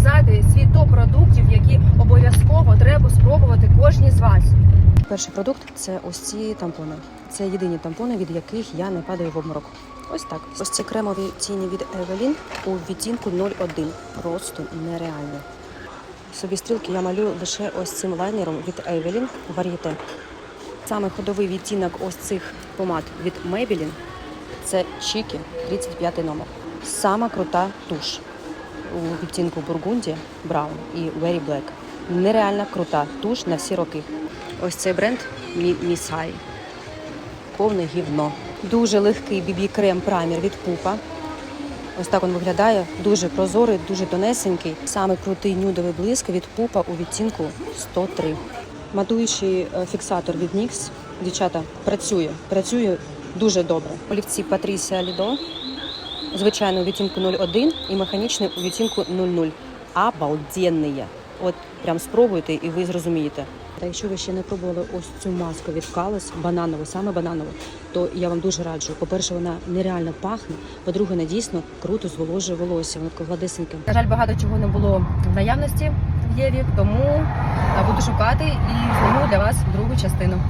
шукати свій топ продуктів, які обов'язково треба спробувати кожній з вас. Перший продукт це ось ці тампони. Це єдині тампони, від яких я не падаю в обморок. Ось так. Ось ці кремові тіні від Evelyn у відтінку 01. Просто нереально. Собі стрілки я малюю лише ось цим лайнером від Evelyn Varieté. Саме ходовий відтінок ось цих помад від Maybelline – це Чікі 35 номер. Сама крута туш у відтінку Бургунді Браун і Very Black. Нереально крута туш на всі роки. Ось цей бренд High. Повне гівно. Дуже легкий BB-крем праймер від Пупа. Ось так він виглядає. Дуже прозорий, дуже тонесенький. Саме крутий нюдовий блиск від Пупа у відтінку 103. Матуючий е, фіксатор від NYX. Дівчата, працює. Працює дуже добре. Олівці Patricia Lido. Звичайно, відтінку 01 і механічний у відтінку 00. Обалденні. От прям спробуйте і ви зрозумієте. Та якщо ви ще не пробували ось цю маску від Калес, бананову, саме бананову, то я вам дуже раджу. По-перше, вона нереально пахне. По-друге, вона дійсно круто зволожує волосся. Вона така гладесенька. На жаль, багато чого не було в наявності в Єві, тому буду шукати і зніму для вас другу частину.